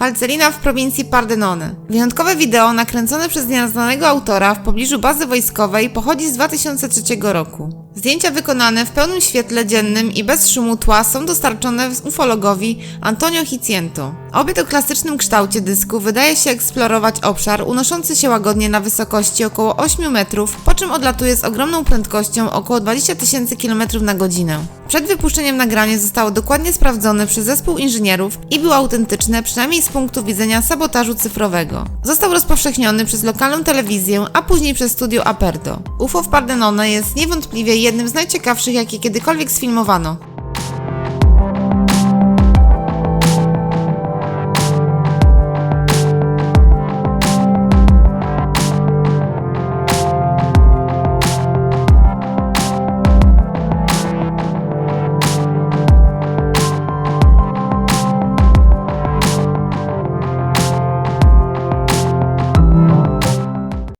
Valcellina w prowincji Pardenone. Wyjątkowe wideo nakręcone przez nieznanego autora w pobliżu bazy wojskowej pochodzi z 2003 roku. Zdjęcia wykonane w pełnym świetle dziennym i bez szumu tła są dostarczone ufologowi Antonio Hiciento. Obiekt o klasycznym kształcie dysku wydaje się eksplorować obszar unoszący się łagodnie na wysokości około 8 metrów, po czym odlatuje z ogromną prędkością około 20 tysięcy km na godzinę. Przed wypuszczeniem nagranie zostało dokładnie sprawdzone przez zespół inżynierów i było autentyczne, przynajmniej z punktu widzenia sabotażu cyfrowego. Został rozpowszechniony przez lokalną telewizję, a później przez studio Aperto. UFO w Pardenone jest niewątpliwie jednym z najciekawszych, jakie kiedykolwiek sfilmowano.